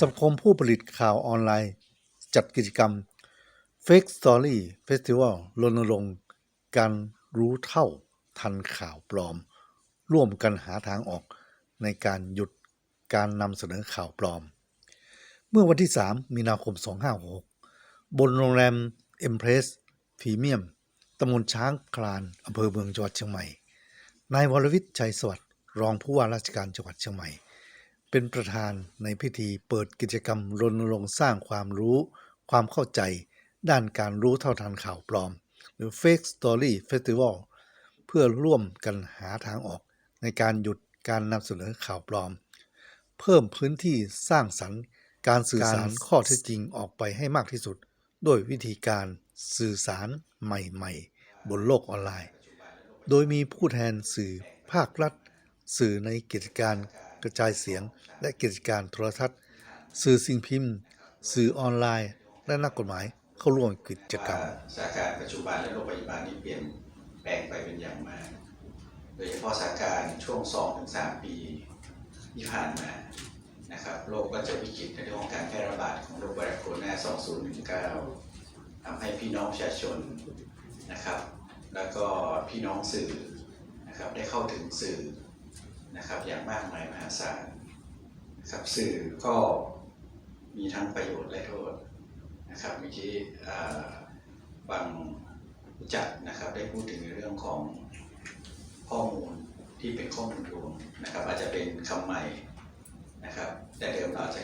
สมาคมผู้ผลิตข่าวออนไลน์ จัดกิจกรรม Fake Story Festival รณรงค์การรู้เท่าทันข่าวปลอม ร่วมกันหาทางออกในการหยุดการนำเสนอข่าวปลอม เมื่อวันที่ 3 มีนาคม 2566 บนโรงแรม Empress Premium ตำบลช้างคลานอำเภอเมืองจังหวัดเชียงใหม่ นายวรวิทย์ชัยสวัสดิ์รองผู้ว่าราชการจังหวัดเชียงใหม่ เป็นประธานในพิธีเปิดกิจกรรมรณรงค์สร้างความรู้ ความเข้าใจ ด้านการรู้เท่าทันข่าวปลอม หรือ Fake Story Festival เพื่อร่วมกันหาทางออก ในการหยุดการนำเสนอข่าวปลอม เพิ่มพื้นที่สร้างสรรค์การสื่อสารข้อเท็จจริงออกไปให้มากที่สุด ด้วยวิธีการสื่อสารใหม่ๆ บนโลกออนไลน์ โดยมีผู้แทนสื่อภาครัฐ สื่อในกิจการ กระจายเสียง และกิจการโทรทัศน์ สื่อสิ่งพิมพ์ สื่อออนไลน์ และนักกฎหมายเข้าร่วมกิจกรรมสถานการณ์ปัจจุบันและโลกปัจจุบันนี้เปลี่ยนแปลงไปเป็นอย่างมาก โดยเฉพาะสถานการณ์ช่วง 2-3 ปีที่ผ่านมานะครับโลกก็จะวิกฤตในเรื่องของการแพร่ระบาดของโรคไวรัสโคโรนา 2019ทำให้พี่น้องประชาชนนะครับ แล้วก็พี่น้องสื่อนะครับได้เข้าถึงสื่อ นะครับอย่างมากมายมหาศาลครับสื่อก็มีทั้งประโยชน์และโทษนะครับเมื่อกี้อ่าฟังผู้จัดนะครับได้พูดถึงในเรื่องของข้อมูลที่เป็นข้อมูลรวมนะครับ อาจจะเป็นคำใหม่นะครับ แต่เดิมเราจะ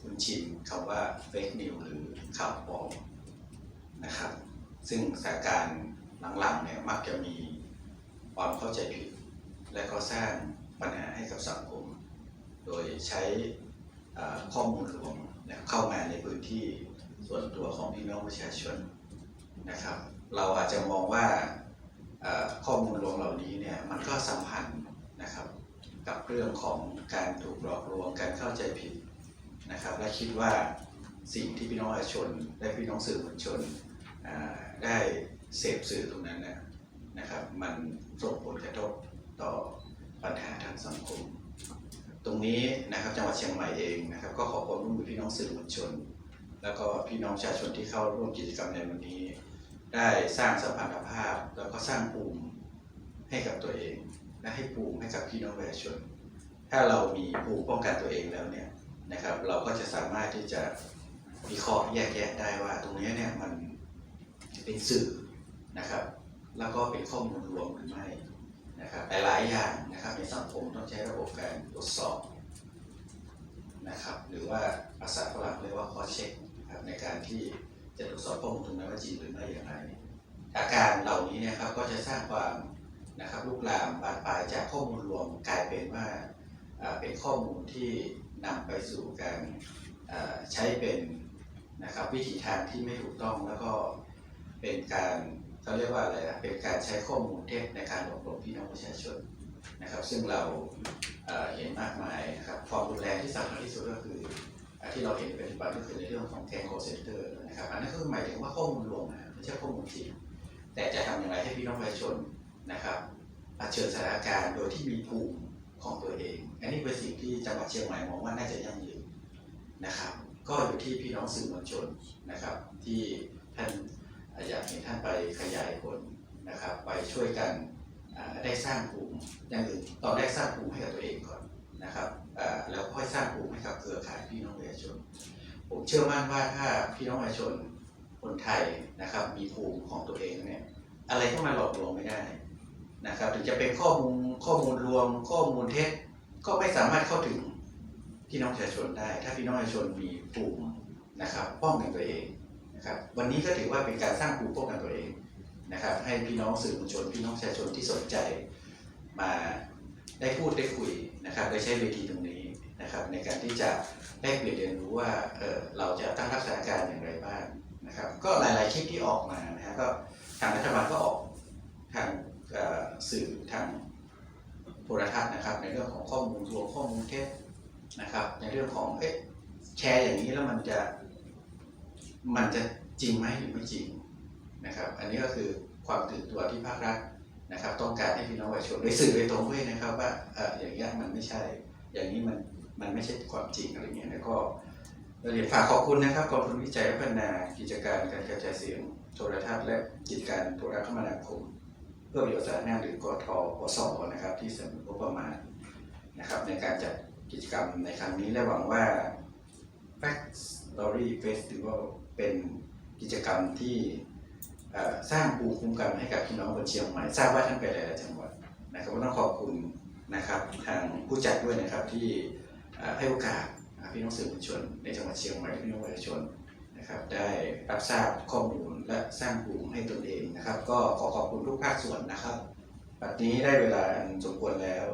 คุ้นชินคำว่า fake news หรือข่าวปลอมนะครับ ซึ่งสถานการณ์หลังๆเนี่ยมักจะมีความเข้าใจผิด และก็สร้าง ปัญหาให้กับสังคม โดยใช้ข้อมูลรวมเข้ามาในพื้นที่ส่วนตัวของพี่น้องประชาชนนะครับ เราอาจจะมองว่าข้อมูลรวมเหล่านี้เนี่ยมันก็สัมพันธ์นะครับกับเรื่องของการถูกหลอกลวงการเข้าใจผิดนะครับ และคิดว่าสิ่งที่พี่น้องประชาชนและพี่น้องสื่อมวลชนได้เสพสื่อตรงนั้นนะครับ มันส่งผลกระทบต่อ ปัญหาทางสังคม ตรงนี้นะครับจังหวัดเชียงใหม่เองนะครับก็ขอความร่วมมือพี่น้องสื่อมวลชน แล้วก็พี่น้องประชาชนที่เข้าร่วมกิจกรรมในวันนี้ ได้สร้างสัมพันธภาพ แล้วก็สร้างภูมิให้กับตัวเอง และให้ภูมิให้กับพี่น้องประชาชน ถ้าเรามีภูมิป้องกันตัวเองแล้วเนี่ยนะครับเราก็จะสามารถที่จะวิเคราะห์แยกแยะได้ว่า ตรงนี้เนี่ยมันเป็นสื่อนะครับ แล้วก็เป็นข้อมูลรวมหรือไม่ นะครับหลายๆอย่างนะครับในสังคมต้องใช้ระบบการตรวจสอบนะครับหรือว่าภาษาฝรั่งเรียกว่า cross check นะครับในการที่จะตรวจสอบข้อมูลตรงนั้นว่าจริงหรือไม่อย่างไร อาการเหล่านี้นะครับก็จะสร้างความนะครับลุกลามบานปลายจากข้อมูลรวมกลายเป็นว่าเป็นข้อมูลที่นำไปสู่การใช้เป็นนะครับวิถีทางที่ไม่ถูกต้องแล้วก็เป็นการ เขาเรียกว่าอะไรนะเป็นการใช้ข้อมูลเท็จในการอกลวงพี่น้องประชาชนนะครับ ซึ่งเราเห็นมากมายนะครับความรุนแรงที่สำคัญที่สุดก็คือที่เราเห็นปัจจุบันก็คือในเรื่องของแกงโคเซนเตอร์นะครับอันนั้นก็คือหมายถึงว่าข้อมูลรวมนะไม่ใช่ข้อมูลจริงแต่จะทำอย่างไรให้พี่น้องประชาชนนะครับเผชิญสถานการณ์โดยที่มีภูมิของตัวเอง อันนี้เป็นสิ่งที่จังหวัดเชียงใหม่มองว่าน่าจะยั่งยืนนะครับ ก็อยู่ที่พี่น้องสื่อมวลชนนะครับ ที่ท่าน ขยายผลนะครับ ไปช่วยกันได้สร้างภูมิอย่างอื่นตอนแรกสร้างภูมิให้กับตัวเองก่อนนะครับแล้วค่อยสร้างภูมิให้กับเครือข่ายพี่น้องประชาชน ผมเชื่อมั่นว่าถ้าพี่น้องประชาชนคนไทยนะครับมีภูมิของตัวเองเนี่ยอะไรก็มาหลอกลวงไม่ได้นะครับถึงจะเป็นข้อมูลข้อมูลรวมข้อมูลเท็จก็ไม่สามารถเข้าถึงพี่น้องประชาชนได้ ถ้าพี่น้องประชาชนมีภูมินะครับป้องกันตัวเอง นะครับวันนี้ก็ถือว่าเป็นการสร้างภูมิป้องกันตัวเองนะครับ ให้พี่น้องสื่อมวลชน พี่น้องประชาชนที่สนใจ มาได้พูดได้คุยนะครับได้ใช้เวทีตรงนี้นะครับ ในการที่จะแลกเปลี่ยนเรียนรู้ว่าเออเราจะตั้งรับสถาการอย่างไรบ้างนะครับ ก็หลายๆคลิปที่ออกมานะฮะก็ทางรัฐบาลก็ออกทางสื่อทางโทรทัศน์นะครับ ในเรื่องของข้อมูลรวมข้อมูลเท็จนะครับ ในเรื่องของเอ๊ะแชร์อย่างนี้แล้วมันจะ มันจะจริงไหมหรือไม่จริงนะครับ อันนี้ก็คือความตื่นตัวที่ภาครัฐนะครับ ต้องการให้พี่น้องประชาชนได้สื่อโดยตรงด้วยนะครับ ว่าเอออย่างเงี้มันไม่ใช่ อย่างนี้มันมันไม่ใช่ความจริงอะไรเงี้ยแล้วก็เราเรียนฝากขอบคุณนะครับกองทุนวิจัยและพัฒนากิจการการกระจายเสียงโทรทัศน์และกิจการโทรคมนาคม เพื่อประโยชน์สาธารณะหรือกทปสนะครับ ที่เสนองบประมาณนะครับ ในการจัดกิจกรรมในครั้งนี้และหวังว่า Fact Story Festival เป็นกิจกรรมที่สร้างภูมิคุ้มกันให้กับพี่น้องคนเชียงใหม่ทราบว่าท่านไปหลายจังหวัดนะครับก็ต้องขอบคุณนะครับทางผู้จัดด้วยนะครับที่ให้โอกาสพี่น้องสื่อมวลชน ในจังหวัดเชียงใหม่พี่น้องประชาชนนะครับได้รับทราบข้อมูลและสร้างภูมิให้ตนเองนะครับ ก็ขอขอบคุณทุกภาคส่วนนะครับบัดนี้ได้เวลาอันสมควรแล้ว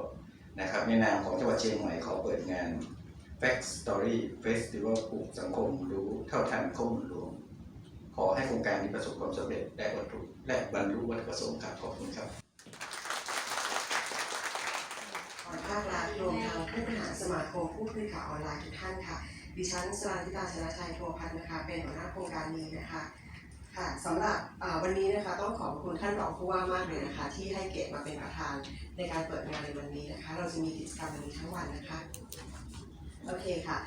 นะครับในนามของจังหวัดเชียงใหม่ขอเปิดงาน Fact Story Festival ปลูกสังคมรู้เท่าทันข้อมูลรวม ขอให้โครงการนี้ประสบความสำเร็จและวัตถุและบรรลุวัตถุประสงค์ครับขอบคุณครับภาครัฐรวมทั้งผู้บริหารสมาคมผู้ผลิตข่าวออนไลน์ทุกท่านค่ะ ดิฉันสราธิตาชนะชัยโทพัฒน์นะคะ เป็นหัวหน้าโครงการนี้นะคะค่ะสำหรับวันนี้นะคะต้องขอบคุณท่านรองผู้ว่ามากเลยนะคะ ที่ให้เกียรติมาเป็นประธานในการเปิดงานในวันนี้นะคะ เราจะมีกิจกรรมวันนี้ทั้งวันนะคะ โอเคค่ะ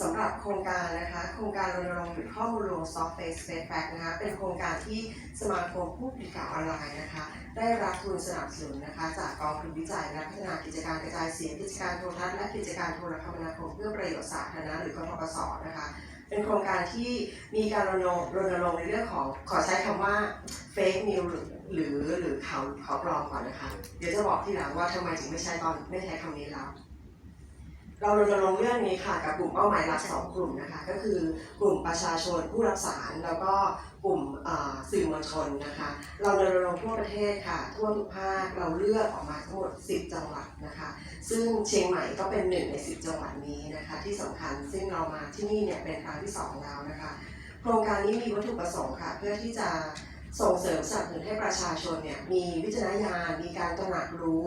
สำหรับโครงการนะคะโครงการรณรงค์หยุดข้อมูลลวง Soft Face Face Fact นะคะเป็นโครงการที่สมาคมผู้ผลิตข่าวออนไลน์นะคะได้รับทุนสนับสนุนนะคะจากกองทุนวิจัยและพัฒนากิจการกระจายเสียงกิจการโทรทัศน์และกิจการโทรคมนาคมเพื่อประโยชน์สาธารณะหรือกทปสนะคะเป็นโครงการที่มีการรณรงค์รณรงค์ในเรื่องของขอใช้คำว่า fake news หรือหรือหรือข่าวข่าวปลอมก่อนนะคะเดี๋ยวจะบอกทีหลังว่าทำไมถึงไม่ใช้ตอนไม่ใช้คำนี้แล้ว เรารณรงค์เรื่องนี้ค่ะกับกลุ่มเป้าหมายหลักสองกลุ่มนะคะก็คือกลุ่มประชาชนผู้รับสารแล้วก็กลุ่มสื่อมวลชนนะคะ เรารณรงค์ทั่วประเทศค่ะทั่วทุกภาคเราเลือกออกมาทั้งหมด 10 จังหวัดนะคะ ซึ่งเชียงใหม่ก็เป็นหนึ่งใน 10 จังหวัดนี้นะคะ ที่สำคัญซึ่งเรามาที่นี่เนี่ยเป็นครั้งที่สองแล้วนะคะ โครงการนี้มีวัตถุประสงค์ค่ะ เพื่อที่จะส่งเสริมสนับสนุนให้ประชาชนเนี่ยมีวิจารณญาณมีการตระหนักรู้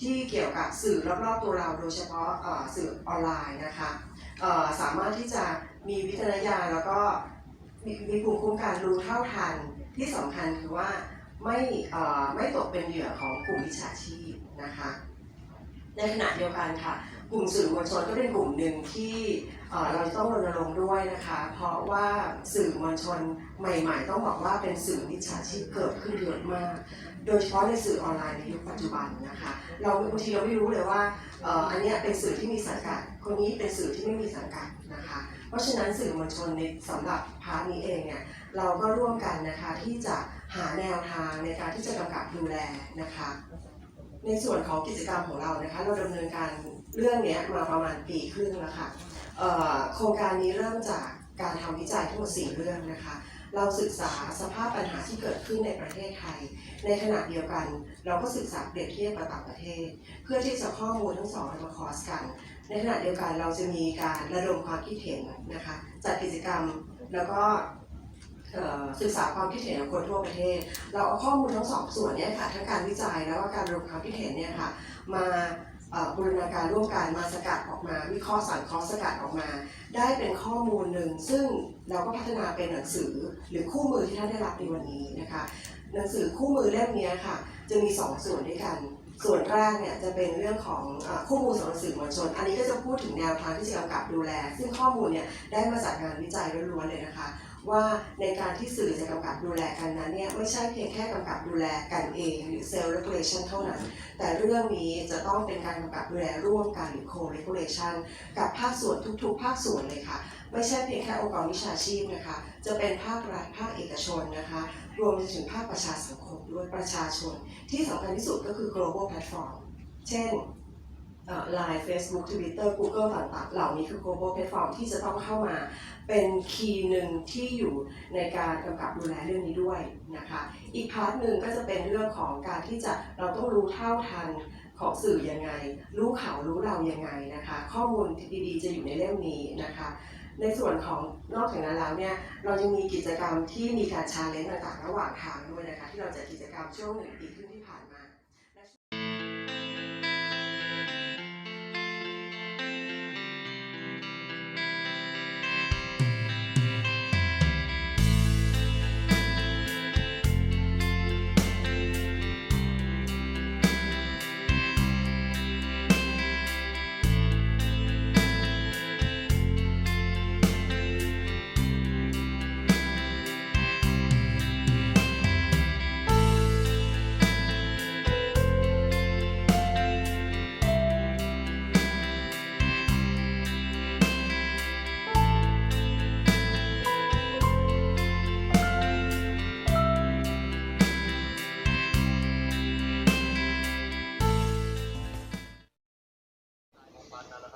ที่เกี่ยวกับสื่อรอบๆตัวเราโดยเฉพาะสื่อออนไลน์นะคะสามารถที่จะมีวิจารณญาณแล้วก็มีมีภูมิคุ้มกันรู้เท่าทันที่สำคัญคือว่าไม่ไม่ตกเป็นเหยื่อของกลุ่มวิชาชีพนะคะ ในขณะเดียวกันค่ะ กลุ่มสื่อมวลชนก็เป็นกลุ่มหนึ่งที่ เราจะต้องรณรงค์ด้วยนะคะ เพราะว่าสื่อมวลชนใหม่ๆ ต้องบอกว่าเป็นสื่อมิจฉาชีพเกิดขึ้นเยอะมาก โดยเฉพาะในสื่อออนไลน์ในยุคปัจจุบันนะคะ เราบางทีเราไม่รู้เลยว่าอ,อ,อันนี้เป็นสื่อที่มีสังกัด คนนี้เป็นสื่อที่ไม่มีสังกัดนะคะ เพราะฉะนั้นสื่อมวลชนในสำหรับพาร์ทนี้เองเนี่ยเราก็ร่วมกันนะคะที่จะหาแนวทางในการที่จะกำกับดูแลนะคะในส่วนของกิจกรรมของเรานะคะ เราดำเนินการเรื่องนี้มาประมาณปีครึ่งแล้วค่ะ โครงการนี้เริ่มจากการทำวิจัยทั้งหมด 4 เรื่องนะคะ เราศึกษาสภาพปัญหาที่เกิดขึ้นในประเทศไทย ในขณะเดียวกัน เราก็ศึกษาเปรียบเทียบกับต่างประเทศ เพื่อที่จะข้อมูลทั้งสองมาคอสกัน ในขณะเดียวกันเราจะมีการระดมความคิดเห็นนะคะจัดกิจกรรมแล้วก็ศึกษาความคิดเห็นของคนทั่วประเทศ เราเอาข้อมูลทั้งสองส่วนเนี้ค่ะทั้งการวิจัยแล้วก็การรวมความคิดเห็นเนี่ยค่ะมา บูรณาการร่วมกันมาสกัดออกมา วิเคราะห์สังเคราะห์สกัดออกมา ได้เป็นข้อมูลหนึ่ง ซึ่งเราก็พัฒนาเป็นหนังสือหรือคู่มือที่ท่านได้รับในวันนี้นะคะ หนังสือคู่มือเล่มนี้ค่ะ จะมี 2 ส่วนด้วยกัน ส่วนแรกเนี่ยจะเป็นเรื่องของออคู่มือสำหรับสื่อมวลชน อันนี้ก็จะพูดถึงแนวทางที่จะกำกับดูแล ซึ่งข้อมูลเนี่ยได้มาจากงานวิจัยล้วนๆเลยนะคะ ว่าในการที่สื่อจะกำกับดูแลกันนั้นเนี่ยไม่ใช่เพียงแค่กำกับดูแลกันเองหรือ self regulation เท่านั้น แต่เรื่องนี้จะต้องเป็นการกำกับดูแลร่วมกันหรือ co-regulation กับภาคส่วนทุกๆ ภาคส่วนเลยค่ะ ไม่ใช่เพียงแค่องค์กรวิชาชีพนะคะ จะเป็นภาครัฐภาคเอกชนนะคะ รวมไปถึงภาคประชาสังคมด้วยประชาชน ที่สำคัญที่สุดก็คือ global platform เช่น เอ่อ Line Facebook Twitter Google ต่างๆเหล่านี้คือ global platform ที่จะต้องเข้ามาเป็นคีย์หนึ่งที่อยู่ในการกำกับดูแลเรื่องนี้ด้วยนะคะ อีกพาร์ทหนึ่งก็จะเป็นเรื่องของการที่จะเราต้องรู้เท่าทันของสื่อยังไง รู้ข่าวรู้เรายังไงนะคะ ข้อมูลดีๆ จะอยู่ในเล่มนี้นะคะ ในส่วนของนอกจากนั้นแล้วเนี่ยเรายังมีกิจกรรมที่มีการชาเลนจ์ต่างๆ ระหว่างทางด้วยนะคะ ที่เราจัดกิจกรรมช่วงหนึ่งปีครึ่งที่ผ่าน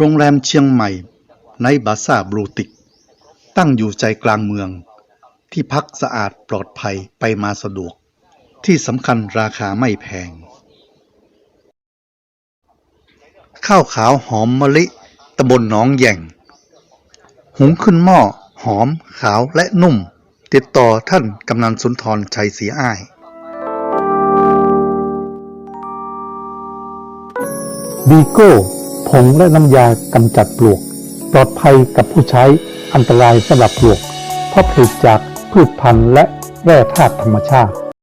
โรงแรมเชียงใหม่ในบาซ่าบลูติก ตั้งอยู่ใจกลางเมือง ที่พักสะอาดปลอดภัยไปมาสะดวก ที่สำคัญราคาไม่แพง ข้าวขาวหอมมะลิตำบลหนองแย่ง หุงขึ้นหม้อหอมขาวและนุ่ม ติดต่อท่านกำนันสุนทรชัยศรีอ้ายบีโก้ ผงและน้ำยากำจัดปลวก ปลอดภัยกับผู้ใช้อันตรายสำหรับปลวก เพราะผลิตจากพืชพันธุ์และแร่ธาตุธรรมชาติ